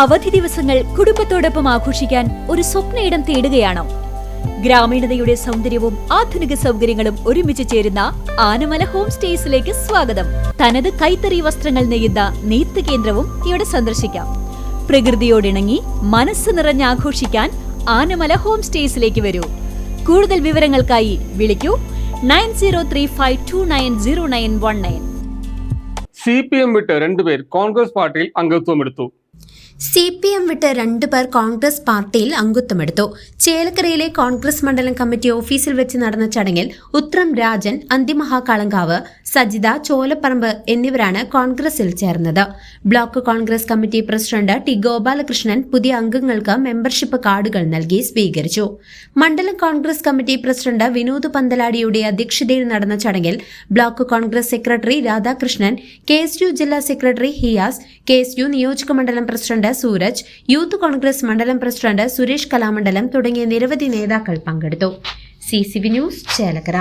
അവധി ദിവസങ്ങൾ കുടുംബത്തോടൊപ്പം ആഘോഷിക്കാൻ ഒരു സ്വപ്ന ഇടം തേടുകയാണോ. ഗ്രാമീണതയുടെ സൗന്ദര്യവും ആധുനിക സൗകര്യങ്ങളും ഒരുമിച്ച് ചേരുന്ന ആനമല ഹോം സ്റ്റേസിലേക്ക് സ്വാഗതം. തനത് കൈത്തറി വസ്ത്രങ്ങൾ നെയ്യുന്ന നെയ്ത്ത് കേന്ദ്രവും ഇവിടെ സന്ദർശിക്കാം. പ്രകൃതിയോടിണങ്ങി മനസ്സ് നിറഞ്ഞ് ആഘോഷിക്കാൻ ആനമല ഹോം സ്റ്റേസിലേക്ക് വരൂ. കൂടുതൽ വിവരങ്ങൾക്കായി വിളിക്കൂ nine zero three five two nine zero nine one nine. C P M വിട്ട് രണ്ടുപേർ കോൺഗ്രസ് പാർട്ടിയിൽ അംഗത്വം എടുത്തു. സി പി എം വിട്ട് രണ്ടുപേർ കോൺഗ്രസ് പാർട്ടിയിൽ അംഗത്വമെടുത്തു. ചേലക്കരയിലെ കോൺഗ്രസ് മണ്ഡലം കമ്മിറ്റി ഓഫീസിൽ വെച്ച് നടന്ന ചടങ്ങിൽ ഉത്രം രാജൻ അന്തിമഹാകാളങ്കാവ് സജിത ചോലപ്പറമ്പ് എന്നിവരാണ് കോൺഗ്രസിൽ ചേർന്നത്. Block Congress committee president T Gopalakrishnan പുതിയ അംഗങ്ങൾക്ക് മെമ്പർഷിപ്പ് കാർഡുകൾ നൽകി സ്വീകരിച്ചു. മണ്ഡലം കോൺഗ്രസ് കമ്മിറ്റി പ്രസിഡന്റ് വിനോദ് പന്തലാടിയുടെ അധ്യക്ഷതയിൽ നടന്ന ചടങ്ങിൽ block Congress secretary Radhakrishnan K ജില്ലാ secretary Hiyas K S U നിയോജക മണ്ഡലം പ്രസിഡന്റ് സൂരജ് യൂത്ത് കോൺഗ്രസ് മണ്ഡലം പ്രസിഡന്റ് സുരേഷ് കലാമണ്ഡലം തുടങ്ങിയ നിരവധി നേതാക്കൾ പങ്കെടുത്തു. C C V news Chelakkara.